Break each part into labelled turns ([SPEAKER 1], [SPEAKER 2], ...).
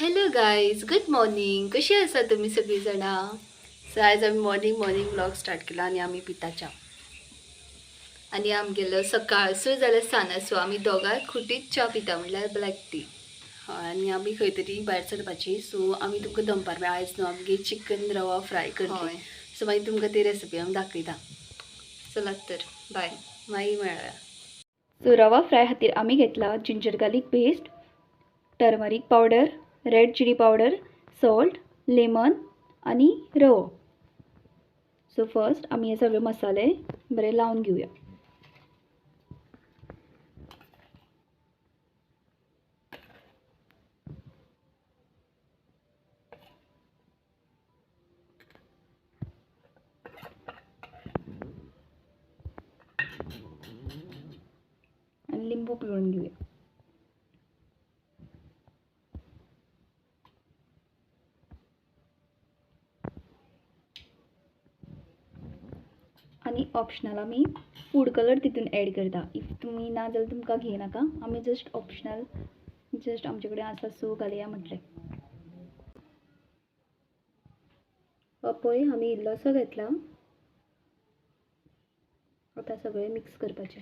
[SPEAKER 1] Hello guys good morning कशी आसा तुम्ही सगळी जाणां सो आयज आमी मॉर्निंग मॉर्निंग ब्लॉग स्टार्ट केला आनी आमी पिता च्या आनी आमगेलो सकाळचो जाल्यार सानाचो आमी दोगांय खुटीच च्या पिता म्हणल्यार ब्लॅक टी आनी आमी खंय तरी भायर सरपाची सो आमी तुमकां दनपार मेळ आयज न्हू आमगे चिकन रवा फ्राय करतली सो मागीर तुमकां ती रेसिपी हांव दाखयता चलात तर बाय. मागीर मेळया
[SPEAKER 2] सो रवा फ्राय खातीर आमी घेतला ginger garlic paste turmeric powder red chilli powder salt lemon आनी रवो. सो फ़र्स्ट आमी हे सगळे मसाले बरे लावन आणि लिंबू पिळून घेऊया. आणि ऑप्शनल आमी फूड कलर तितून ॲड करता. इफ तुमी ना जाल्यार तुमकां घेयनाका आमी जस्ट ऑप्शनल जस्ट आमचे कडेन आसा सो घालया म्हटलें पळय आमी इल्लोसो घेतला. आतां सगळें मिक्स करपाचें.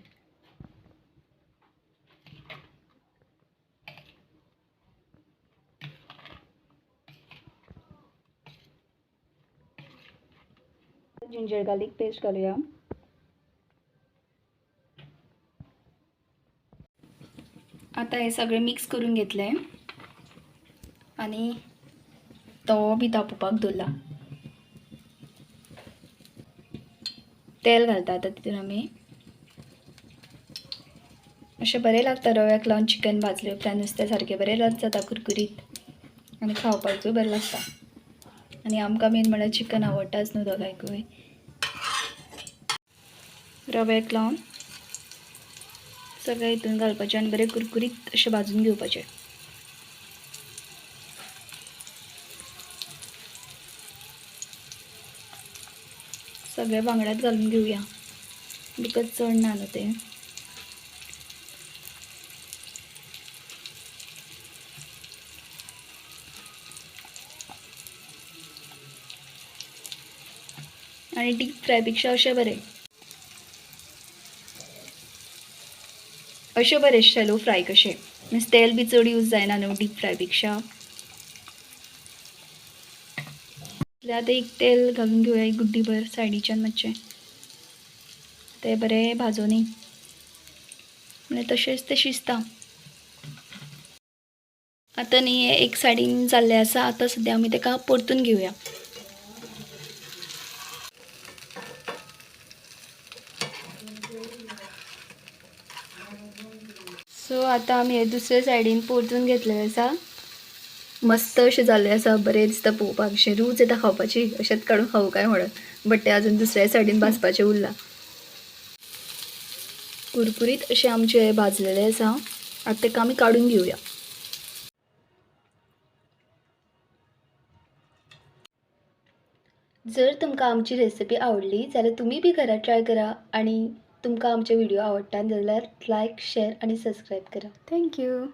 [SPEAKER 2] जिंजर गार्लिक पेस्ट घालूया आता हे सगळें मिक्स करून घेतलें आनी तवो बी तापोवपाक दवरला तेल घालता आता तितून आमी अशें बरें लागता रव्याक लावन चिकन भाजले उपरांत नुस्तें सारकें बरें जाता कुरकुरीत. आनी खावपाकूय बरें लागता आनी आमकां मेन म्हळ्यार चिकन आवडटाच न्हू दोगांयकूय रव्याक लावन सगळें हितून घालपाचें आनी बरें कुरकुरीत अशें भाजून घेवपाचें. सगळें वांगडात घालून घेवया बिकॉज चड ना न्हू तें. आणि डीप फ्रायपेक्षा अशें बरें. अशें बरें शॅलो फ्राय कशें. मीन्स तेल बी चड यूज जायना न्हू डीप फ्रायपेक्षा. आतां एक तेल घालून घेवया एक गुड्डीभर सायडीच्यान मातशें. तें बरें भाजोनी म्हणल्यार तशेंच तें शिजता. आतां न्ही एक सायडीन जाल्लें आसा आतां सद्या आमी ताका परतून घेवया सो आतां आमी हे दुसरे सायडीन परतून घेतलेले आसा मस्त अशें जाल्लें आसा बरें दिसता पळोवपाक अशें रूच येता खावपाची. अशेंच काडून खावं काय म्हणून बट तें आजून दुसऱ्या सायडीन भाजपाचें उरलां. कुरकुरीत अशें आमचें हें भाजलेलें आसा आतां तेका आमी काडून घेवया जर तुमकां आमची रेसिपी आवडली जाल्यार तुमी बी घरा ट्राय करा आनी तुमकां आमचे व्हिडिओ आवडटा जाल्यार लायक शेअर आनी सबस्क्रायब करा. Thank you.